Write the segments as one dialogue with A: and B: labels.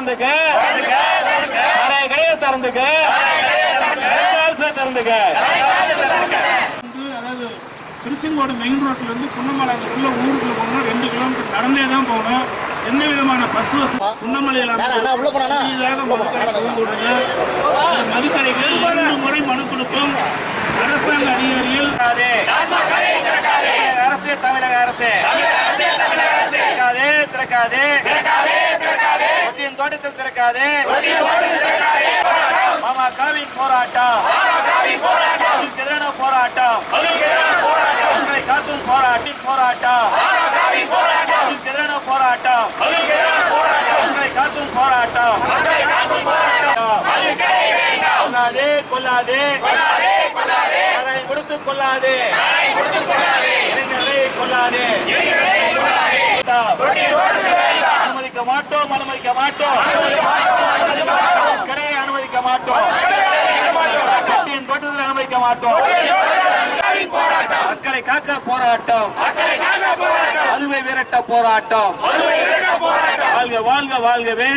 A: திறந்துக்க. நிறைய கடையை திறந்துக்க. திறந்துக்க.
B: திருச்செங்கோடு மெயின் ரோட்ல இருந்து உள்ள ஊருக்குள்ள போகணும் ரெண்டு கிலோமீட்டர் நடந்தே தான் போகணும். எந்த விதமான பஸ் வசதி அந்த மதுக்கடைகள் முறை மனு கொடுக்கும் அரசாங்க அதிகாரிகள்.
A: அரசு தமிழக அரசு. திறக்காதே திறக்காதே. ஒட்டியின் திறக்காதே. பாமகவின் போராட்டம். அதுக்கு எதிரான போராட்டம். மக்களை காக்கும் போராட்டின் போராட்டம். அதுக்கு எதிரான போராட்டம். மக்களை காக்கும் போராட்டம். கொல்லாதே கொல்லாதே. அதை கொடுத்து கொள்ளாதே இளைஞர்களை கொள்ளாதே அனுமதிக்க மாட்டோம் அனுமதிக்க மாட்டோம். கடையை அனுமதிக்க மாட்டோம். கட்டியின் தோட்டத்தில் அனுமதிக்க மாட்டோம். மக்களை காக்க போராட்டம். அதுவை விரட்ட போராட்டம். வாழ்க வாழ்க வாழ்கவே.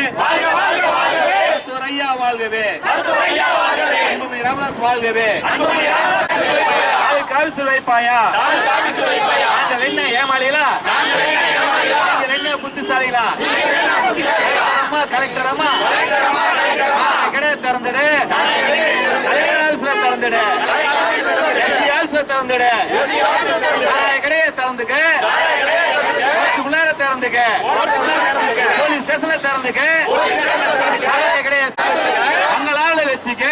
A: ஐயா வாழ்கவே. ராமதாஸ் வாழ்கவே. காவிசு வைப்பாயா? புத்திசாலிகளா அம்மா கலெக்டர் அம்மா. கடையை திறந்துடு. திறந்துடு. எஸ்பி ஆஃபீஸ்ல திறந்துடு. கடையை திறந்துக்க. உள்ளார திறந்துக்க. போலீஸ் ஸ்டேஷன்ல திறந்துக்க. கடையை உங்களால வச்சுக்க.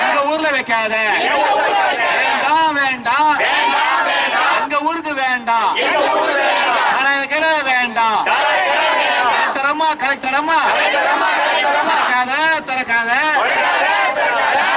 A: எங்க ஊர்ல வைக்காத. வேண்டாம் வேண்டாம் எங்க ஊருக்கு வேண்டாம் நிறைய கடை